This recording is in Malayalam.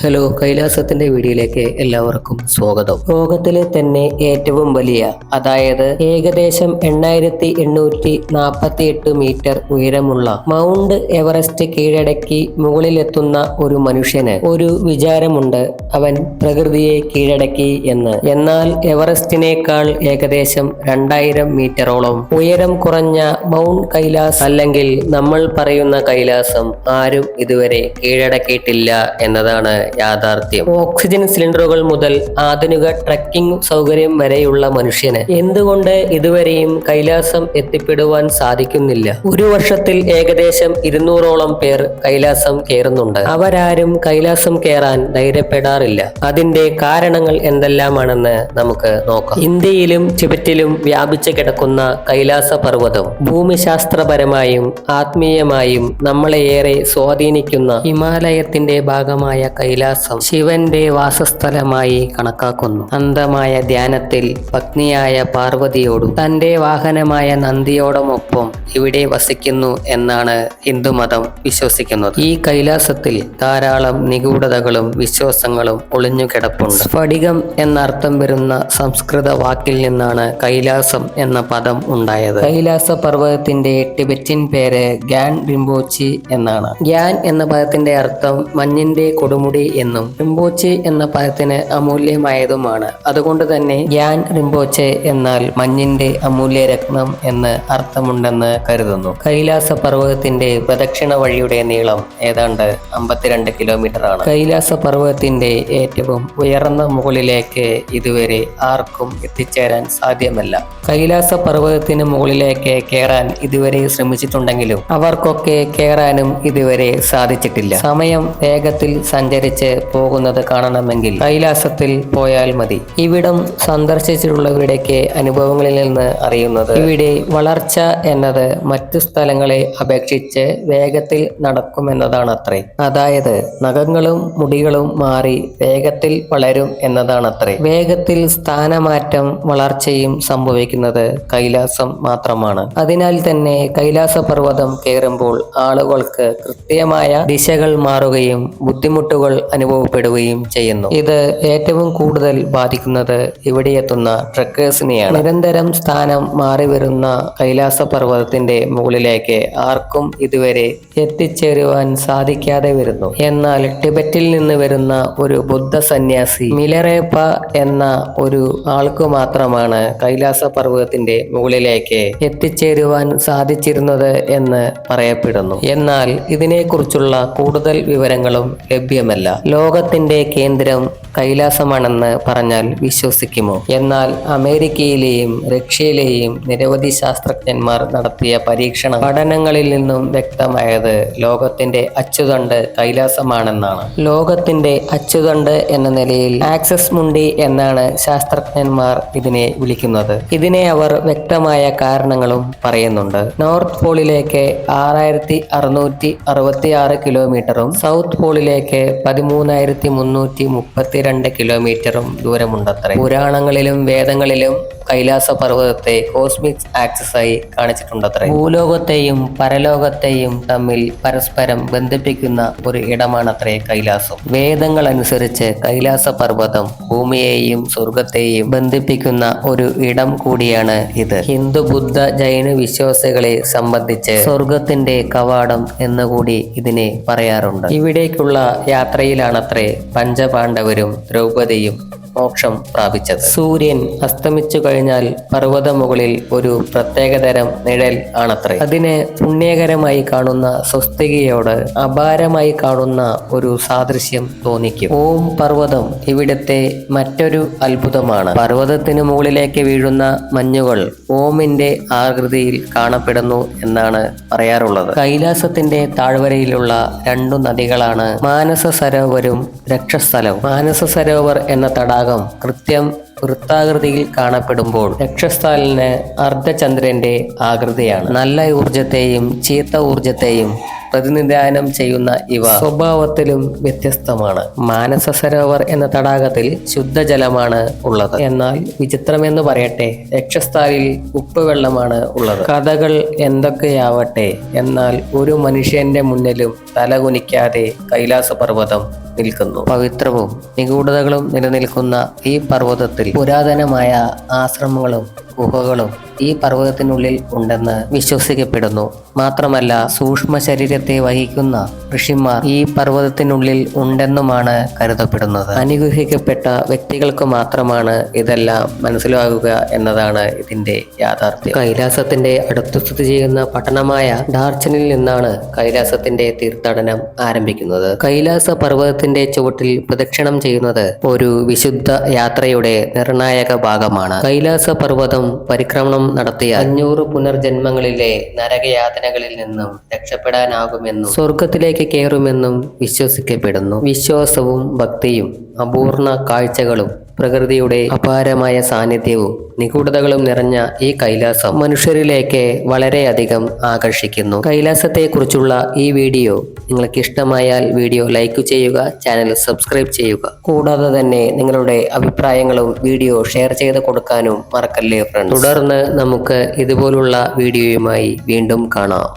ഹലോ കൈലാസത്തിന്റെ വീഡിയോയിലേക്ക് എല്ലാവർക്കും സ്വാഗതം. ലോകത്തിലെ തന്നെ ഏറ്റവും വലിയ അതായത് ഏകദേശം എണ്ണായിരത്തി എണ്ണൂറ്റി നാൽപ്പത്തി എട്ട് മീറ്റർ ഉയരമുള്ള മൗണ്ട് എവറസ്റ്റ് കീഴടക്കി മുകളിലെത്തുന്ന ഒരു മനുഷ്യന് ഒരു വിചാരമുണ്ട്. അവൻ പ്രകൃതിയെ കീഴടക്കി എന്ന്. എന്നാൽ എവറസ്റ്റിനേക്കാൾ ഏകദേശം രണ്ടായിരം മീറ്ററോളം ഉയരം കുറഞ്ഞ മൗണ്ട് കൈലാസ് അല്ലെങ്കിൽ നമ്മൾ പറയുന്ന കൈലാസം ആരും ഇതുവരെ കീഴടക്കിയിട്ടില്ല എന്നതാണ് യാഥാർത്ഥ്യം. ഓക്സിജൻ സിലിണ്ടറുകൾ മുതൽ ആധുനിക ട്രക്കിംഗ് സൗകര്യം വരെയുള്ള മനുഷ്യന് എന്തുകൊണ്ട് ഇതുവരെയും കൈലാസം എത്തിപ്പെടുവാൻ സാധിക്കുന്നില്ല? ഒരു വർഷത്തിൽ ഏകദേശം ഇരുന്നൂറോളം പേർ കൈലാസം കയറുന്നുണ്ട്. അവരാരും കൈലാസം കയറാൻ ധൈര്യപ്പെടാറില്ല. അതിന്റെ കാരണങ്ങൾ എന്തെല്ലാമാണെന്ന് നമുക്ക് നോക്കാം. ഇന്ത്യയിലും ടിബറ്റിലും വ്യാപിച്ചു കിടക്കുന്ന കൈലാസ പർവതം ഭൂമിശാസ്ത്രപരമായും ആത്മീയമായും നമ്മളെ ഏറെ സ്വാധീനിക്കുന്ന ഹിമാലയത്തിന്റെ ഭാഗമായ കൈലാസം ശിവന്റെ വാസസ്ഥലമായി കണക്കാക്കുന്നു. അന്തമായ ധ്യാനത്തിൽ പത്നിയായ പാർവതിയോടും തന്റെ വാഹനമായ നന്ദിയോടുമൊപ്പം ഇവിടെ വസിക്കുന്നു എന്നാണ് ഹിന്ദുമതം വിശ്വസിക്കുന്നത്. ഈ കൈലാസത്തിൽ ധാരാളം നിഗൂഢതകളും വിശ്വാസങ്ങളും ഒളിഞ്ഞുകിടപ്പുണ്ട് സ്ഫടികം എന്നർത്ഥം വരുന്ന സംസ്കൃത വാക്കിൽ നിന്നാണ് കൈലാസം എന്ന പദം ഉണ്ടായത്. കൈലാസ പർവതത്തിന്റെ ടിബറ്റിൻ പേര് ഗ്യാൻ റിംബോച്ചി എന്നാണ്. ഗ്യാൻ എന്ന പദത്തിന്റെ അർത്ഥം മഞ്ഞിന്റെ കൊടുമുടി എന്നും റിംബോച്ചെ എന്ന പദത്തിന് അമൂല്യമായതുമാണ്. അതുകൊണ്ട് തന്നെ ഗ്യാൻ റിംബോച്ചെ എന്നാൽ മഞ്ഞിന്റെ അമൂല്യ രത്നം എന്ന് അർത്ഥമുണ്ടെന്ന് കരുതുന്നു. കൈലാസ പർവതത്തിന്റെ പ്രദക്ഷിണ വഴിയുടെ നീളം ഏതാണ്ട് അമ്പത്തിരണ്ട് കിലോമീറ്റർ ആണ്. കൈലാസ പർവതത്തിന്റെ ഏറ്റവും ഉയർന്ന മുകളിലേക്ക് ഇതുവരെ ആർക്കും എത്തിച്ചേരാൻ സാധ്യമല്ല. കൈലാസ പർവതത്തിന് മുകളിലേക്ക് കയറാൻ ഇതുവരെ ശ്രമിച്ചിട്ടുണ്ടെങ്കിലും അവർക്കൊക്കെ കയറാനും ഇതുവരെ സാധിച്ചിട്ടില്ല. സമയം വേഗത്തിൽ സഞ്ചരിച്ച് പോകുന്നത് കാണണമെങ്കിൽ കൈലാസത്തിൽ പോയാൽ മതി. ഇവിടം സന്ദർശിച്ചിട്ടുള്ളവരുടെയൊക്കെ അനുഭവങ്ങളിൽ നിന്ന് അറിയുന്നത് ഇവിടെ വളർച്ച എന്നത് മറ്റു സ്ഥലങ്ങളെ അപേക്ഷിച്ച് വേഗത്തിൽ നടക്കുമെന്നതാണ് അത്രേ അതായത് നഖങ്ങളും മുടികളും മാറി വേഗത്തിൽ വളരും എന്നതാണത്രേ. വേഗത്തിൽ സ്ഥാനമാറ്റം വളർച്ചയും സംഭവിക്കുന്നത് കൈലാസം മാത്രമാണ്. അതിനാൽ തന്നെ കൈലാസ പർവതം കയറുമ്പോൾ ആളുകൾക്ക് കൃത്യമായ ദിശകൾ മാറുകയും ബുദ്ധിമുട്ടുകൾ അനുഭവപ്പെടുകയും ചെയ്യുന്നു. ഇത് ഏറ്റവും കൂടുതൽ ബാധിക്കുന്നത് ഇവിടെ എത്തുന്ന ട്രക്കേഴ്സിനെയാണ്. നിരന്തരം സ്ഥാനം മാറി വരുന്ന കൈലാസ പർവതത്തിന്റെ മുകളിലേക്ക് ആർക്കും ഇതുവരെ എത്തിച്ചേരുവാൻ സാധിക്കാതെ വരുന്നു. എന്നാൽ ടിബറ്റിൽ നിന്ന് വരുന്ന ഒരു ബുദ്ധ സന്യാസി മിലറേപ്പ എന്ന ഒരു ആൾക്ക് മാത്രമാണ് കൈലാസ പർവതത്തിന്റെ മുകളിലേക്ക് എത്തിച്ചേരുവാൻ സാധിച്ചിരുന്നത് എന്ന് പറയപ്പെടുന്നു. എന്നാൽ ഇതിനെക്കുറിച്ചുള്ള കൂടുതൽ വിവരങ്ങളും ലഭ്യമല്ല. ലോകത്തിന്റെ കേന്ദ്രം കൈലാസമാണെന്ന് പറഞ്ഞാൽ വിശ്വസിക്കുമോ? എന്നാൽ അമേരിക്കയിലെയും റഷ്യയിലെയും നിരവധി ശാസ്ത്രജ്ഞന്മാർ നടത്തിയ പരീക്ഷണ പഠനങ്ങളിൽ നിന്നും വ്യക്തമായത് ലോകത്തിന്റെ അച്ചുതണ്ട് കൈലാസമാണെന്നാണ്. ലോകത്തിന്റെ അച്ചുതണ്ട് എന്ന നിലയിൽ ആക്സസ് മുണ്ടി എന്നാണ് ശാസ്ത്രജ്ഞന്മാർ ഇതിനെ വിളിക്കുന്നത്. ഇതിനെ അവർ വ്യക്തമായ കാരണങ്ങളും പറയുന്നുണ്ട്. നോർത്ത് പോളിലേക്ക് ആറായിരത്തി അറുന്നൂറ്റി അറുപത്തി ആറ് കിലോമീറ്ററും സൗത്ത് പോളിലേക്ക് പതിമൂന്നായിരത്തി മുന്നൂറ്റി മുപ്പത്തിരണ്ട് കിലോമീറ്ററും ദൂരമുണ്ടത്രേ. പുരാണങ്ങളിലും വേദങ്ങളിലും കൈലാസ പർവതത്തെ കോസ്മിക് ആക്സസ് ആയി കാണിച്ചിട്ടുണ്ടത്രേ. ഭൂലോകത്തെയും പരലോകത്തെയും തമ്മിൽ പരസ്പരം ബന്ധിപ്പിക്കുന്ന ഒരു ഇടമാണത്രേ കൈലാസം. വേദങ്ങൾ അനുസരിച്ച് കൈലാസ പർവതം ഭൂമിയെയും സ്വർഗത്തെയും ബന്ധിപ്പിക്കുന്ന ഒരു ഇടം കൂടിയാണ് ഇത്. ഹിന്ദു ബുദ്ധ ജൈന വിശ്വാസികളെ സംബന്ധിച്ച് സ്വർഗത്തിന്റെ കവാടം എന്നുകൂടി ഇതിനെ പറയാറുണ്ട്. ഇവിടേക്കുള്ള യാത്രയിലാണത്രേ പഞ്ചപാണ്ഡവരും ദ്രൗപദിയും മോക്ഷം പ്രാപിച്ചത്. സൂര്യൻ അസ്തമിച്ചു കഴിഞ്ഞാൽ പർവത മുകളിൽ ഒരു പ്രത്യേകതരം നിഴൽ ആണത്രേ. അതിനെ പുണ്യകരമായി കാണുന്ന സ്വസ്തികയോട് അപാരമായി കാണുന്ന ഒരു സാദൃശ്യം തോന്നിക്കും. ഓം പർവതം ഇവിടത്തെ മറ്റൊരു അത്ഭുതമാണ്. പർവതത്തിന് മുകളിലേക്ക് വീഴുന്ന മഞ്ഞുകൾ ഓമിന്റെ ആകൃതിയിൽ കാണപ്പെടുന്നു എന്നാണ് പറയാറുള്ളത്. കൈലാസത്തിന്റെ താഴ്വരയിലുള്ള രണ്ടു നദികളാണ് മാനസ സരോവരും രക്ഷസ്ഥലവും. മാനസ സരോവർ എന്ന തടാകം കൃത്യം വൃത്താകൃതിയിൽ കാണപ്പെടുമ്പോൾ രക്ഷസ്ഥാലിന് അർദ്ധചന്ദ്രന്റെ ആകൃതിയാണ്. നല്ല ഊർജത്തെയും ചീത്ത ഊർജത്തെയും പ്രതിനിധാനം ചെയ്യുന്ന ഇവ സ്വഭാവത്തിലും വ്യത്യസ്തമാണ്. മാനസ സരോവർ എന്ന തടാകത്തിൽ ശുദ്ധജലമാണ് ഉള്ളത്. എന്നാൽ വിചിത്രമെന്ന് പറയട്ടെ രക്ഷസ്ഥാലിൽ ഉപ്പുവെള്ളമാണ് ഉള്ളത്. കഥകൾ എന്തൊക്കെയാവട്ടെ എന്നാൽ ഒരു മനുഷ്യന്റെ മുന്നിലും തലകുനിക്കാതെ കൈലാസ പർവതം നിൽക്കുന്നു. പവിത്രവും നിഗൂഢതകളും നിലനിൽക്കുന്ന ഈ പർവതത്തിൽ പുരാതനമായ ആശ്രമങ്ങളും ഗുഹകളും ഈ പർവതത്തിനുള്ളിൽ ഉണ്ടെന്ന് വിശ്വസിക്കപ്പെടുന്നു. മാത്രമല്ല സൂക്ഷ്മ ശരീരത്തെ വഹിക്കുന്ന ഋഷിമാർ ഈ പർവതത്തിനുള്ളിൽ ഉണ്ടെന്നുമാണ് കരുതപ്പെടുന്നത്. അനുഗ്രഹിക്കപ്പെട്ട വ്യക്തികൾക്ക് മാത്രമാണ് ഇതെല്ലാം മനസ്സിലാകുക എന്നതാണ് ഇതിന്റെ യാഥാർത്ഥ്യം. കൈലാസത്തിന്റെ അടുത്ത് സ്ഥിതി ചെയ്യുന്ന പട്ടണമായ ഡാർച്ചനിൽ നിന്നാണ് കൈലാസത്തിന്റെ തീർത്ഥാടനം ആരംഭിക്കുന്നത്. കൈലാസ പർവതത്തിന്റെ ചുവട്ടിൽ പ്രദക്ഷിണം ചെയ്യുന്നത് ഒരു വിശുദ്ധ യാത്രയുടെ നിർണായക ഭാഗമാണ്. കൈലാസ പർവതം പരിക്രമണം നടത്തിയ അഞ്ഞൂറ് പുനർജന്മങ്ങളിലെ നരകയാതനകളിൽ നിന്നും രക്ഷപ്പെടാനാകുമെന്നും സ്വർഗത്തിലേക്ക് കയറുമെന്നും വിശ്വസിക്കപ്പെടുന്നു. വിശ്വാസവും ഭക്തിയും അപൂർണ കാഴ്ചകളും പ്രകൃതിയുടെ അപാരമായ സാന്നിധ്യവും നിഗൂഢതകളും നിറഞ്ഞ ഈ കൈലാസം മനുഷ്യരിലേക്ക് വളരെയധികം ആകർഷിക്കുന്നു. കൈലാസത്തെക്കുറിച്ചുള്ള ഈ വീഡിയോ നിങ്ങൾക്ക് ഇഷ്ടമായാൽ വീഡിയോ ലൈക്ക് ചെയ്യുക ചാനൽ സബ്സ്ക്രൈബ് ചെയ്യുക. കൂടാതെ തന്നെ നിങ്ങളുടെ അഭിപ്രായങ്ങളും വീഡിയോ ഷെയർ ചെയ്ത് കൊടുക്കാനും മറക്കല്ലേ ഫ്രണ്ട്സ് തുടർന്ന് നമുക്ക് ഇതുപോലുള്ള വീഡിയോയുമായി വീണ്ടും കാണാം.